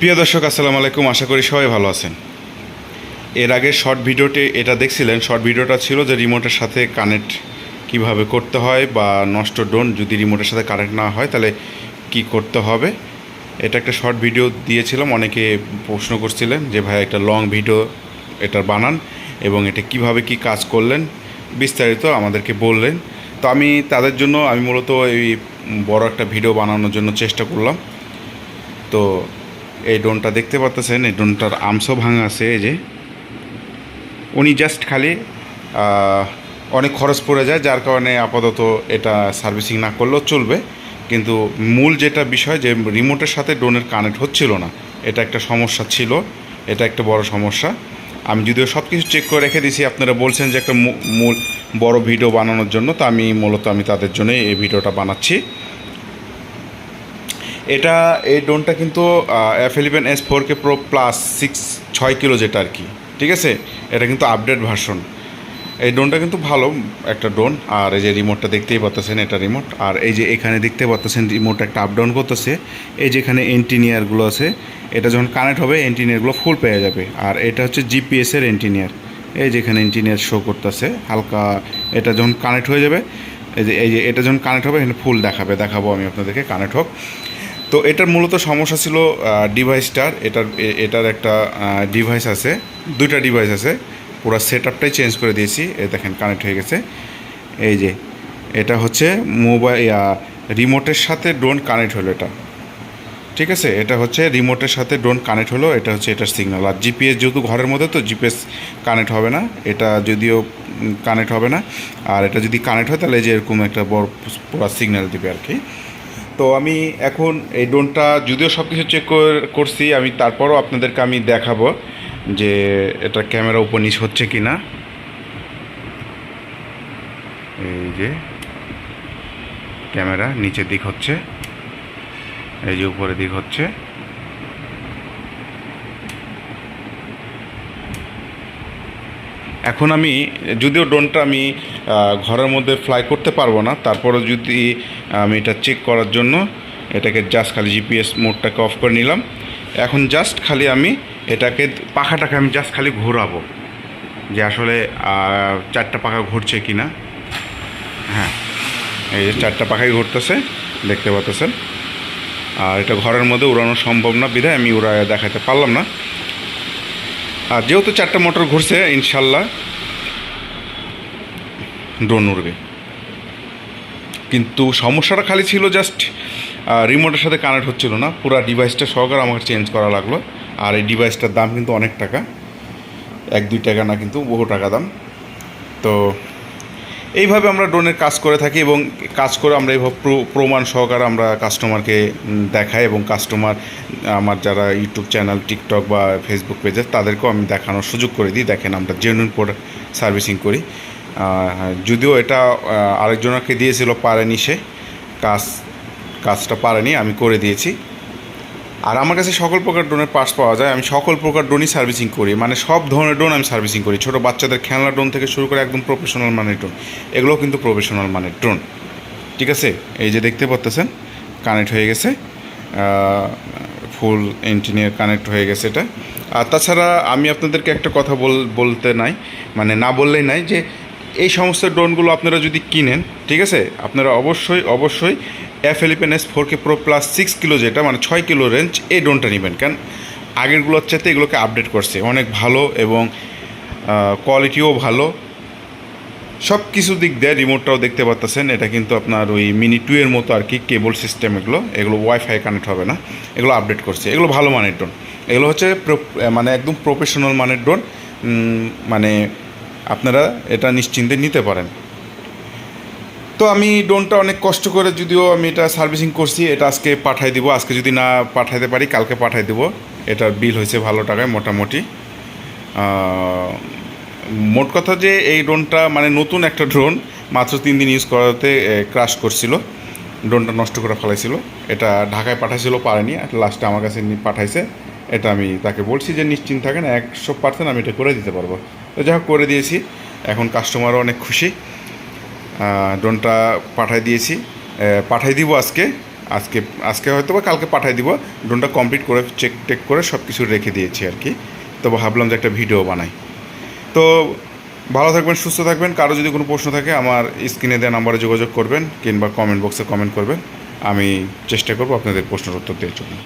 প্রিয় দর্শক, আসসালামু আলাইকুম। আশা করি সবাই ভালো আছেন। এর আগে শর্ট ভিডিওতে এটা দেখছিলেন। শর্ট ভিডিওটা ছিল যে রিমোটের সাথে কানেক্ট কীভাবে করতে হয় বা নষ্ট ডোন যদি রিমোটের সাথে কানেক্ট না হয়, তাহলে কি করতে হবে? এটা একটা শর্ট ভিডিও দিয়েছিলাম। অনেকে প্রশ্ন করছিলেন যে, ভাই, একটা লং ভিডিও এটা বানান এবং এটা কীভাবে কি কাজ করলেন? বিস্তারিত আমাদেরকে বললেন। তো আমি তাদের জন্য, আমি মূলত এই বড় একটা ভিডিও বানানোর জন্য চেষ্টা করলাম। তো এই ডোনটা দেখতে পাচ্ছেন এই ডোনটার আমসও ভাঙা আছে, এই যে। উনি জাস্ট খালি অনেক খরচ পড়ে যায়, যার কারণে আপাতত এটা সার্ভিসিং না করলেও চলবে। কিন্তু মূল যেটা বিষয়, যে রিমোটের সাথে ড্রোনের কানেক্ট হচ্ছিল না, এটা একটা সমস্যা ছিল, এটা একটা বড় সমস্যা। আমি যদিও সব কিছু চেক করে রেখে দিয়েছি, আপনারা বলছেন যে একটা মূল বড় ভিডিও বানানোর জন্য, তো আমি মূলত আমি তাদের জন্যই এই ভিডিওটা বানাচ্ছি। এটা, এই ড্রোনটা কিন্তু F eleven S four K pro plus six ছয় কিলো যেটা আর কি, ঠিক আছে? এটা কিন্তু আপডেট ভার্সন এই ড্রোনটা কিন্তু ভালো একটা ড্রোন, আর এই যে রিমোটটা দেখতেই পাচ্ছেন এটা রিমোট আর এই যে এখানে দেখতে পাচ্ছেন রিমোট একটা আপ ডাউন করতেছে। এই যেখানে এন্টিনিয়ারগুলো আছে, এটা যখন কানেক্ট হবে এন্টিনিয়ারগুলো ফুল পেয়ে যাবে। আর এটা হচ্ছে জিপিএসের এন্টিনিয়ার এই যেখানে এন্টিনিয়ার শো করতেছে, হালকা এটা যখন কানেক্ট হয়ে যাবে, এই যে এই যে এটা যখন কানেক্ট হবে, এখানে ফুল দেখাবে, দেখাবো আমি আপনাদেরকে কানেক্ট হোক। তো এটার মূলত সমস্যা ছিল ডিভাইসটার এটার এটার একটা ডিভাইস আছে, দুইটা ডিভাইস আছে। পুরো সেট আপটাই চেঞ্জ করে দিয়েছি। এ দেখেন কানেক্ট হয়ে গেছে। এই যে, এটা হচ্ছে মোবাইল রিমোটের সাথে ড্রোন কানেক্ট হলো এটা। ঠিক আছে? এটা হচ্ছে রিমোটের সাথে ড্রোন কানেক্ট হলো। এটা হচ্ছে এটার সিগন্যাল আর জিপিএস যেহেতু ঘরের মধ্যে, তো জিপিএস কানেক্ট হবে না। এটা যদিও কানেক্ট হবে না। আর এটা যদি কানেক্ট হয়, তাহলে যে এরকম একটা বড় পুরো সিগন্যাল দিবে আর কি। তো আমি এখন এই ড্রোনটা যদিও সব কিছু চেক করছি, আমি তারপরও আপনাদেরকে আমি দেখাবো যে এটা ক্যামেরা উপর নিচ হচ্ছে কি না এই যে ক্যামেরা নিচের দিক হচ্ছে, এই যে উপরের দিক হচ্ছে। এখন আমি, যদিও ড্রোনটা আমি ঘরের মধ্যে ফ্লাই করতে পারব না তারপরে যদি, আমি এটা চেক করার জন্য, এটাকে জাস্ট খালি জিপিএস মোডটাকে অফ করে নিলাম। এখন জাস্ট খালি আমি এটাকে, পাখাটাকে আমি জাস্ট খালি ঘোরাবো, যে আসলে চারটা পাখা ঘুরছে কি না হ্যাঁ এই যে চারটা পাখাই ঘুরতেছে, দেখতে পাচ্ছেন। আর এটা ঘরের মধ্যে উড়ানো সম্ভব না, বিধায় আমি উড়া দেখাতে পারলাম না। আর যেহেতু চারটা মোটর ঘুরছে, ইনশাল্লাহ ড্রোন উড়বে। কিন্তু সমস্যাটা খালি ছিল জাস্ট রিমোটের সাথে কানেক্ট হচ্ছিল না। পুরো ডিভাইসটা সহকারে আমাকে চেঞ্জ করা লাগল। আর এই ডিভাইসটার দাম কিন্তু অনেক টাকা। এক, দুই টাকা না কিন্তু বহু টাকা দাম। তো এইভাবে আমরা ড্রোনের কাজ করে থাকি এবং কাজ করে আমরা এইভাবে প্র- প্রমাণ সহকারে আমরা কাস্টমারকে দেখাই এবং কাস্টমার আমার যারা ইউটিউব চ্যানেল টিকটক বা ফেসবুক পেজে তাদেরকেও আমি দেখানোর সুযোগ করে দিই। দেখেন আমরা জেনুইন প্রোডাক্ট সার্ভিসিং করি। যদিও এটা আরেকজনকে দিয়েছিল পারেনি সে। কাজ, কাজটা পারেনি, আমি করে দিয়েছি। আর আমার কাছে সকল প্রকার ড্রোনের পার্টস পাওয়া যায়, আমি সকল প্রকার ড্রোনই সার্ভিসিং করি। মানে সব ধরনের ড্রোন আমি সার্ভিসিং করি। ছোটো বাচ্চাদের খেলনা ড্রোন থেকে শুরু করে একদম প্রফেশনাল মানের ড্রোন, এগুলোও কিন্তু প্রফেশনাল মানের ড্রোন। ঠিক আছে? এই যে দেখতে পাচ্তেছেন কানেক্ট হয়ে গেছে। ফুল ইঞ্জিনিয়ার কানেক্ট হয়ে গেছে এটা। আর তাছাড়া আমি আপনাদেরকে একটা কথা বল, বলতে নাই মানে না বললেই নাই যে, এই সমস্ত ড্রোনগুলো আপনারা যদি কিনেন, ঠিক আছে? আপনারা অবশ্যই অবশ্যই F eleven S four K pro plus six kilo যেটা মানে ছয় কিলো রেঞ্জ এই ড্রোনটা নেবেন। কারণ আগেরগুলোর চাইতে এগুলোকে আপডেট করছে। অনেক ভালো এবং কোয়ালিটিও ভালো। সব কিছু দিক দিয়ে রিমোটটাও দেখতে পাচ্ছেন এটা কিন্তু আপনার ওই মিনি টু এর মতো আর কি কেবল সিস্টেম এগুলো। এগুলো ওয়াইফাই কানেক্ট হবে না। এগুলো আপডেট করছে। এগুলো ভালো মানের ড্রোন এগুলো হচ্ছে মানে একদম প্রফেশনাল মানের ড্রোন মানে আপনারা এটা নিশ্চিন্তে নিতে পারেন। তো আমি ড্রোনটা অনেক কষ্ট করে যদিও আমি এটা সার্ভিসিং করছি, এটা আজকে পাঠাই দিব। আজকে যদি না পাঠাইতে পারি, কালকে পাঠাই দিব। এটার বিল হয়েছে ভালো টাকায়, মোটামুটি। মোট কথা যে এই ড্রোনটা মানে নতুন একটা ড্রোন, মাত্র তিন দিন ইউজ করাতে ক্রাশ করছিল। ড্রোনটা নষ্ট করে ফেলাইছিল। এটা ঢাকায় পাঠাইছিল, পারেনি। লাস্টে আমার কাছে পাঠাইছে। এটা আমি তাকে বলছি যে, নিশ্চিন্ত থাকেন, একশো পার্সেন্ট আমি এটা করে দিতে পারব। তো যাই করে দিয়েছি। এখন কাস্টমারও অনেক খুশি। ড্রোনটা পাঠাই দিয়েছি। পাঠাই দিব আজকে। আজকে আজকে হয়তো বা কালকে পাঠিয়ে দিব। ড্রোনটা কমপ্লিট করে চেক টেক করে সব কিছু রেখে দিয়েছি আর কি। তো ভাবলাম যে একটা ভিডিও বানাই। তো ভালো থাকবেন, সুস্থ থাকবেন। কারও যদি কোনো প্রশ্ন থাকে, আমার স্ক্রিনে দেওয়া নাম্বারে যোগাযোগ করবেন কিংবা কমেন্ট বক্সে কমেন্ট করবেন। আমি চেষ্টা করব আপনাদের প্রশ্নের উত্তর দেওয়ার জন্য।